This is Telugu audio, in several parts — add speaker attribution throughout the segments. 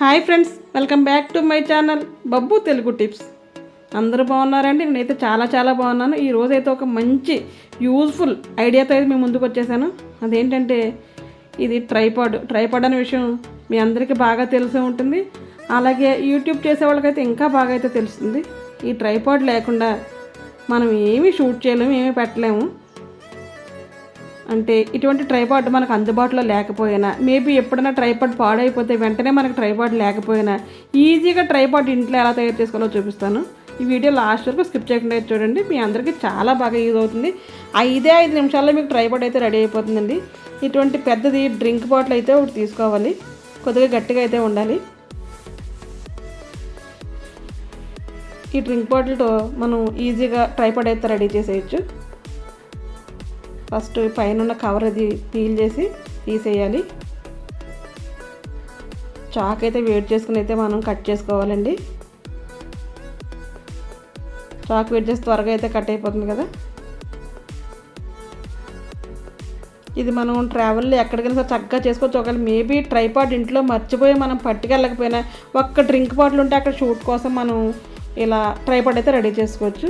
Speaker 1: Hi friends welcome back to my channel Babbu Telugu tips. అందరూ బాగున్నారండి? నేనైతే చాలా చాలా బాగున్నాను. ఈరోజు అయితే ఒక మంచి యూజ్ఫుల్ ఐడియాతో అయితే మేము ముందుకు వచ్చేసాను. అదేంటంటే ఇది ట్రైపాడ్. ట్రైపాడ్ అనే విషయం మీ అందరికీ బాగా తెలిసే ఉంటుంది. అలాగే యూట్యూబ్ చేసే వాళ్ళకైతే ఇంకా బాగా అయితే తెలుస్తుంది. ఈ ట్రైపాడ్ లేకుండా మనం ఏమీ షూట్ చేయలేము ఏమీ పెట్టలేము. అంటే ఇటువంటి ట్రైపాడ్ మనకు అందుబాటులో లేకపోయినా మేబీ ఎప్పుడైనా ట్రైపాడ్ పాడైపోతే వెంటనే మనకు ట్రైపాడ్ లేకపోయినా ఈజీగా ట్రైపాడ్ ఇంట్లో ఎలా తయారు చేసుకోవాలో చూపిస్తాను. ఈ వీడియో లాస్ట్ వరకు స్కిప్ చేయకుండా చూడండి. మీ అందరికీ చాలా బాగా యూజ్ అవుతుంది. ఐదే ఐదు నిమిషాల్లో మీకు ట్రైపాడ్ అయితే రెడీ అయిపోతుందండి. ఇటువంటి పెద్దది డ్రింక్ బాటిల్ అయితే ఒకటి తీసుకోవాలి. కొద్దిగా గట్టిగా అయితే ఉండాలి. ఈ డ్రింక్ బాటిల్తో మనం ఈజీగా ట్రైపాడ్ అయితే రెడీ చేసేయచ్చు. ఫస్ట్ పైన కవర్ అది పీల్ చేసి తీసేయాలి. చాక్ అయితే వేడి చేసుకుని అయితే మనం కట్ చేసుకోవాలండి. చాక్ వేడి చేసి త్వరగా అయితే కట్ అయిపోతుంది కదా. ఇది మనం ట్రావెల్లో ఎక్కడికైనా సరే చక్కగా చేసుకోవచ్చు. ఒకవేళ మేబీ ట్రైపాడ్ ఇంట్లో మర్చిపోయి మనం పట్టుకెళ్ళకపోయినా ఒక్క డ్రింక్ బాటిల్ ఉంటే అక్కడ షూట్ కోసం మనం ఇలా ట్రైపాడ్ అయితే రెడీ చేసుకోవచ్చు.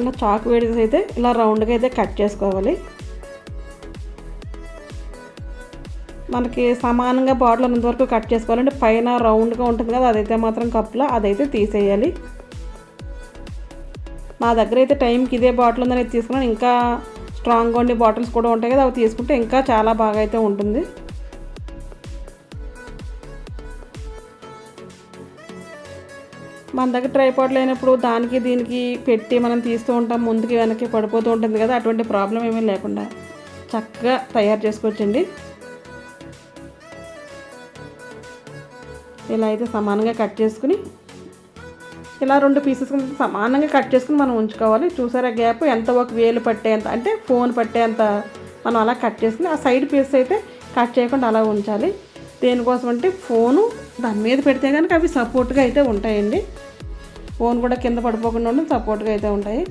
Speaker 1: ఇలా చాకు వేడిసి అయితే ఇలా రౌండ్గా అయితే కట్ చేసుకోవాలి. మనకి సమానంగా బాటిల్ ఉన్నంత వరకు కట్ చేసుకోవాలంటే పైన రౌండ్గా ఉంటుంది కదా అదైతే మాత్రం కప్లో అదైతే తీసేయాలి. మా దగ్గర అయితే టైంకి ఇదే బాటిల్ ఉందని తీసుకున్నాను. ఇంకా స్ట్రాంగ్గా ఉండే బాటిల్స్ కూడా ఉంటాయి కదా అవి తీసుకుంటే ఇంకా చాలా బాగా అయితే ఉంటుంది. మన దగ్గర ట్రైపాడ్ లేనప్పుడు దానికి దీనికి పెట్టి మనం తీస్తూ ఉంటాం ముందుకి వెనక్కి పడిపోతూ ఉంటుంది కదా అటువంటి ప్రాబ్లం ఏమీ లేకుండా చక్కగా తయారు చేసుకోవచ్చండి. ఇలా అయితే సమానంగా కట్ చేసుకుని ఇలా రెండు పీసెస్ సమానంగా కట్ చేసుకుని మనం ఉంచుకోవాలి. చూసారా గ్యాప్ ఎంత ఒక వేలు పట్టేంత అంటే ఫోన్ పట్టేంత మనం అలా కట్ చేసుకుని ఆ సైడ్ పీస్ అయితే కట్ చేయకుండా అలా ఉంచాలి. దేనికోసం అంటే ఫోను దాని మీద పెడితే కనుక అవి సపోర్ట్గా అయితే ఉంటాయండి. ఫోన్ కూడా కింద పడిపోకుండా ఉండి సపోర్ట్గా అయితే ఉంటాయి.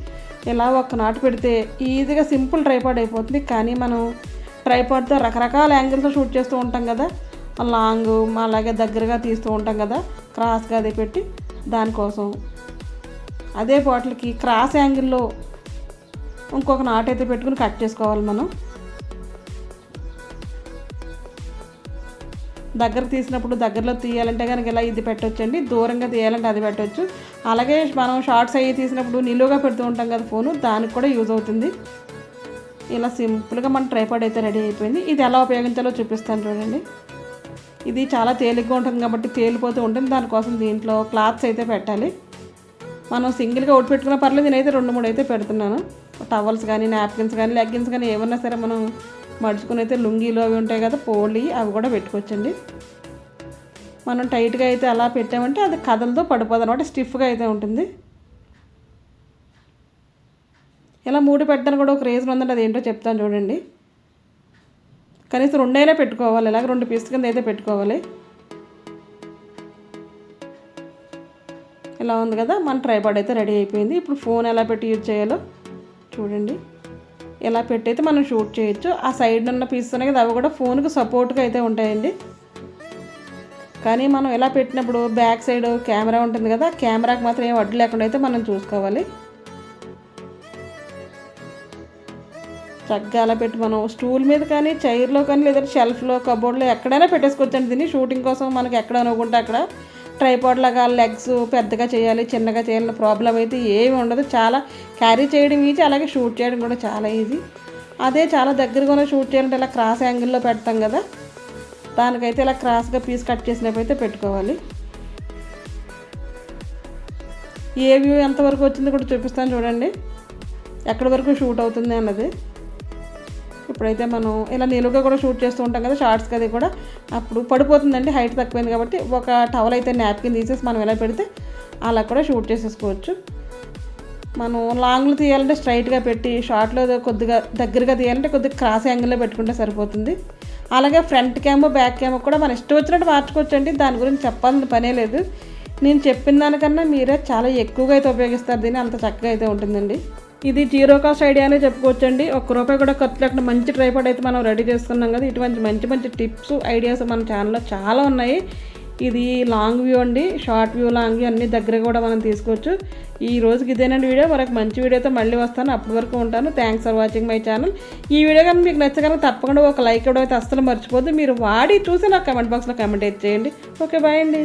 Speaker 1: ఇలా ఒక్క నాటు పెడితే ఈజీగా సింపుల్ ట్రైపాడ్ అయిపోతుంది. కానీ మనం ట్రైపాడ్తో రకరకాల యాంగిల్స్లో షూట్ చేస్తూ ఉంటాం కదా లాంగ్ అలాగే దగ్గరగా తీస్తూ ఉంటాం కదా క్రాస్గా అది పెట్టి దానికోసం. అదే బాటిల్కి క్రాస్ యాంగిల్లో ఇంకొక నాటు అయితే పెట్టుకుని కట్ చేసుకోవాలి మనం. దగ్గర తీసినప్పుడు దగ్గరలో తీయాలంటే కనుక ఇలా ఇది పెట్టొచ్చండి. దూరంగా తీయాలంటే అది పెట్టవచ్చు అలాగే మనం షార్ట్స్ అయ్యి తీసినప్పుడు నిలువుగా పెడుతూ ఉంటాం కదా ఫోను దానికి కూడా యూజ్ అవుతుంది. ఇలా సింపుల్గా మన ట్రైపాడ్ అయితే రెడీ అయిపోయింది. ఇది ఎలా ఉపయోగించాలో చూపిస్తాను చూడండి. ఇది చాలా తేలిగ్గా ఉంటుంది కాబట్టి తేలిపోతూ ఉంటుంది. దానికోసం దీంట్లో క్లాత్స్ అయితే పెట్టాలి. మనం సింగిల్గా ఒకటి పెట్టుకున్న పర్లేదు. నేనైతే రెండు మూడు అయితే పెడుతున్నాను. టవల్స్ కానీ నాప్కిన్స్ కానీ లెగ్గిన్స్ కానీ ఏమన్నా సరే మనం మడుచుకుని అయితే లుంగీలు అవి ఉంటాయి కదా పోలి అవి కూడా పెట్టుకోవచ్చండి. మనం టైట్గా అయితే అలా పెట్టామంటే అది కథలతో పడిపోదు అనమాట స్టిఫ్గా అయితే ఉంటుంది. ఇలా మూడు పెట్టడానికి కూడా ఒక రీజన్ ఉందంటే అది ఏంటో చెప్తాను చూడండి. కనీసం రెండైనా పెట్టుకోవాలి ఇలాగ రెండు పీస్ కింద అయితే పెట్టుకోవాలి. ఇలా ఉంది కదా మన ట్రైపాడ్ అయితే రెడీ అయిపోయింది. ఇప్పుడు ఫోన్ ఎలా పెట్టి యూజ్ చేయాలో చూడండి. ఇలా పెట్టి మనం షూట్ చేయొచ్చు. ఆ సైడ్ ఉన్న పీసెస్ ఉన్నాయి కదా అవి కూడా ఫోన్కి సపోర్ట్గా అయితే ఉంటాయండి. కానీ మనం ఇలా పెట్టినప్పుడు బ్యాక్ సైడ్ కెమెరా ఉంటుంది కదా కెమెరాకి మాత్రం ఏం అడ్డు లేకుండా అయితే మనం చూసుకోవాలి. చక్కగా అలా పెట్టి మనం స్టూల్ మీద కానీ చైర్లో కానీ లేదా షెల్ఫ్లో కబోర్డ్లో ఎక్కడైనా పెట్టేసుకోవచ్చండి దీన్ని. షూటింగ్ కోసం మనకి ఎక్కడ అనుకుంటే అక్కడ. ట్రైపాడ్ లాగా లెగ్స్ పెద్దగా చేయాలి చిన్నగా చేయాలని ప్రాబ్లం అయితే ఏమి ఉండదు. చాలా క్యారీ చేయడం ఈజీ అలాగే షూట్ చేయడం కూడా చాలా ఈజీ అదే చాలా దగ్గరగా షూట్ చేయాలంటే ఇలా క్రాస్ యాంగిల్లో పెడతాం కదా. దానికైతే ఇలా క్రాస్గా పీస్ కట్ చేసినప్పుడు అయితే పెట్టుకోవాలి. ఏ వ్యూ ఎంతవరకు వచ్చిందో కూడా చూపిస్తాను చూడండి. ఎక్కడి వరకు షూట్ అవుతుంది అన్నది. ఇప్పుడైతే మనం ఇలా నిలువుగా కూడా షూట్ చేస్తూ ఉంటాం కదా షార్ట్స్కి అది కూడా అప్పుడు పడిపోతుందండి హైట్ తక్కువైంది కాబట్టి ఒక టవల్ అయితే నాప్కిన్ తీసేసి మనం ఎలా పెడితే అలా కూడా షూట్ చేసేసుకోవచ్చు. మనం లాంగ్లో తీయాలంటే స్ట్రైట్గా పెట్టి షార్ట్లో కొద్దిగా దగ్గరగా తీయాలంటే కొద్దిగా క్రాస్ యాంగిల్లో పెట్టుకుంటే సరిపోతుంది. అలాగే ఫ్రంట్ క్యామ్ బ్యాక్ క్యామ్ కూడా మన ఇష్టం వచ్చినట్టు మార్చుకోవచ్చండి దాని గురించి చెప్పాల్సిన పనే లేదు. నేను చెప్పిన దానికన్నా మీరే చాలా ఎక్కువగా అయితే ఉపయోగిస్తారు దీన్ని అంత చక్కగా అయితే ఉంటుందండి. ఇది జీరో కాస్ట్ ఐడియా అనే చెప్పుకోవచ్చండి. ఒక్క రూపాయి కూడా ఖర్చు లేకుండా మంచి ట్రైపాడ్ అయితే మనం రెడీ చేసుకున్నాం కదా. ఇటువంటి మంచి మంచి టిప్స్ ఐడియాస్ మన ఛానల్లో చాలా ఉన్నాయి. ఇది లాంగ్ వ్యూ అండి. షార్ట్ వ్యూ లాంగ్ వ్యూ అన్ని దగ్గర కూడా మనం తీసుకోవచ్చు. ఈ రోజుకి ఇదేనండి వీడియో. మరొక మంచి వీడియోతో మళ్ళీ వస్తాను. అప్పటి వరకు ఉంటాను. Thanks for watching my channel ఈ వీడియో కానీ మీకు నచ్చగానే తప్పకుండా ఒక లైక్ ఇవ్వడం అయితే అస్సలు మర్చిపోద్దు మీరు వాడి చూసి నాకు కమెంట్ బాక్స్లో కమెంట్ అయితే చేయండి. ఓకే బాయ్ అండి.